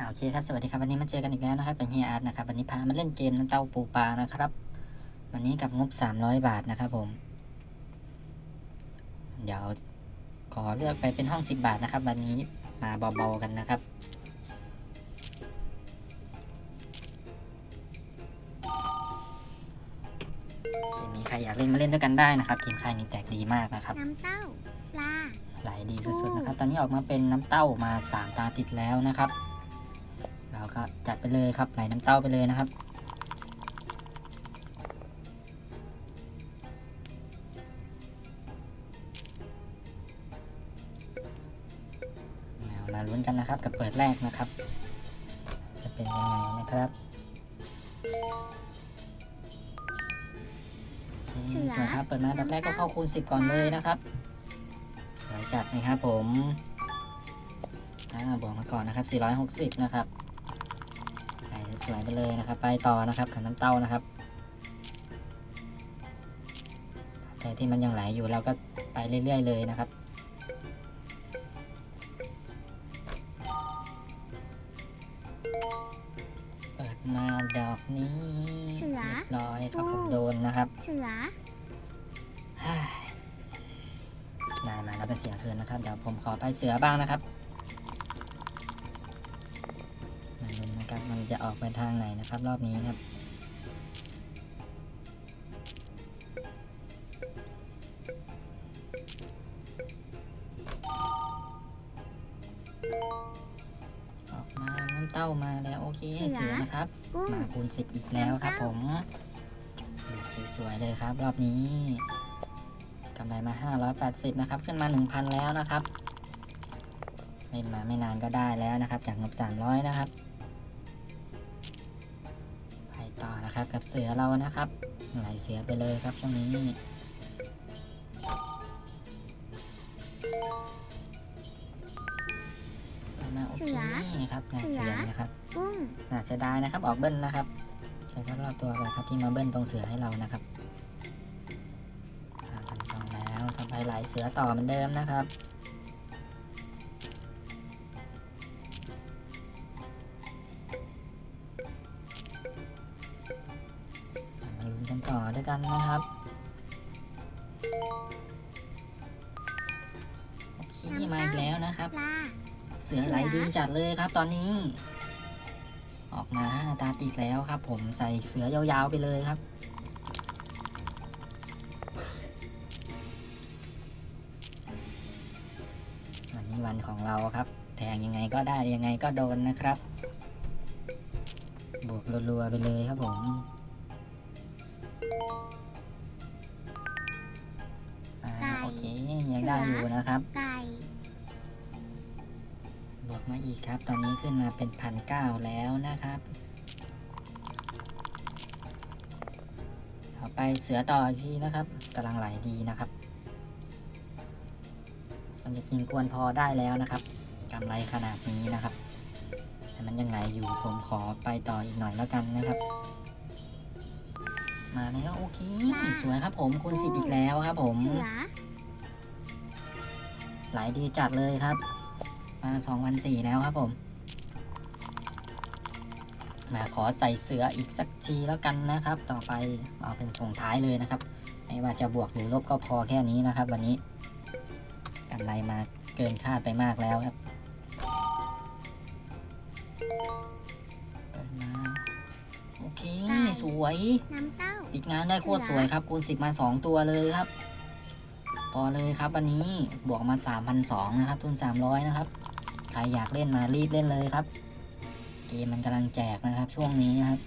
อ่าโอเคครับ สวัสดีครับ วันนี้มาเจอกันอีกแล้วนะครับกับเฮียอาร์ตนะครับ วันนี้พามาเล่นเกมน้ำเต้าปูปลานะครับ วันนี้กับงบ 300 บาทนะครับผม เดี๋ยวขอเลือกไปเป็นห้อง 10 บาทนะครับ วันนี้มาเบาๆกันนะครับ มีใครอยากเล่นมาเล่นด้วยกันได้นะครับทีมใครนี่แตกดีมากนะครับ น้ำเต้าปลาไหลดีสุดๆนะครับ ตอนนี้ออกมาเป็นน้ำเต้ามาสามตาติดแล้วนะครับ เราก็จัดไปเลยครับไหลน้ำเต้าไปเลยนะครับเอามาลุ้นกันนะครับกับเปิดแรกนะครับ จะเป็นยังไงนะครับโอเคสวยครับเปิดมาดับแรกก็เข้าคูณ 10 ก่อนเลยนะครับสวยจัดนะครับผมอ่าบวกมาก่อนนะครับ 460 นะครับไหล สวยๆไปเลยนะครับ ไปต่อนะครับกับน้ำเต้านะครับ แต่ที่มันยังไหลอยู่เราก็ไปเรื่อย ๆ เลยนะครับเปิดมาดอกนี้เสือเรียบร้อยครับผมปูโดนนะครับ เสือฮ่าได้มาแล้วไปเสียคืนนะครับ เดี๋ยวผมขอไปเสือบ้างนะครับ ครับมันจะออกไปทางไหนนะครับรอบนี้ครับ ออกมาน้ำเต้ามาแล้วโอเคเสือ เสือนะครับ กุ้ง มาคูณสิบอีกแล้วครับผมดูสวยๆเลยครับ รอบนี้กำไรมา 580 นะครับ ขึ้นมา 1,000 แล้วนะครับ เล่นมาไม่นานก็ได้แล้วนะครับ จากงบ300 นะครับ ต่อนะครับกับเสือเรานะครับ ไหลเสือไปเลยครับช่วงนี้ไปมาโอเคครับไหลเสือนะครับกุ้งน่าเสียดายนะครับออกเบิ้ลนะครับใช้แค่รอบตัวไปครับที่มาเบิ้ลตรงเสือให้เรานะครับพันสองแล้วทำไปหลายเสือต่อเหมือนเดิมนะครับ กันต่อด้วยกันนะครับโอเคมาอีกแล้วนะครับปลาเสือไหลดีจัดเลยครับตอนนี้ ออกมาห้าตาติดแล้วครับ ผมใส่เสือยาวๆไปเลยครับวันนี้วันของเราครับ แทงยังไงก็ได้ยังไงก็โดนนะครับ บวกรัวๆไปเลยครับผม อ่าโอเคยังได้อยู่นะครับ ไก่บวกมาอีกครับ ตอนนี้ขึ้นมาเป็นพันเก้าแล้วนะครับเอาไปเสือต่ออีกทีนะครับกำลังไหลดีนะครับมันจะกินกวนพอได้แล้วนะครับกำไรขนาดนี้นะครับ แต่มันยังไหลอยู่ผมขอไปต่ออีกหน่อยแล้วกันนะครับ มาแล้วโอเคสวยครับผมคูณสิบอีกแล้วครับ ผมเสือไหลดีจัดเลยครับ มาสองพันสี่แล้วครับผม มาขอใส่เสืออีกสักทีแล้วกันนะครับ ต่อไปเอาเป็นส่งท้ายเลยนะครับไม่ว่าจะบวกหรือลบก็พอแค่นี้นะครับ วันนี้กำไรมาเกินคาดไปมากแล้วครับเปิดมาโอเคสวยน้ำเต้า ปิดงานได้โคตรสวยครับ คูณสิบมาสองตัวเลยครับ พอเลยครับวันนี้บวกมาสามพันสองนะครับ ทุนสามร้อยนะครับ ใครอยากเล่นมารีบเล่นเลยครับ เกมมันกำลังแจกนะครับ ช่วงนี้นะครับ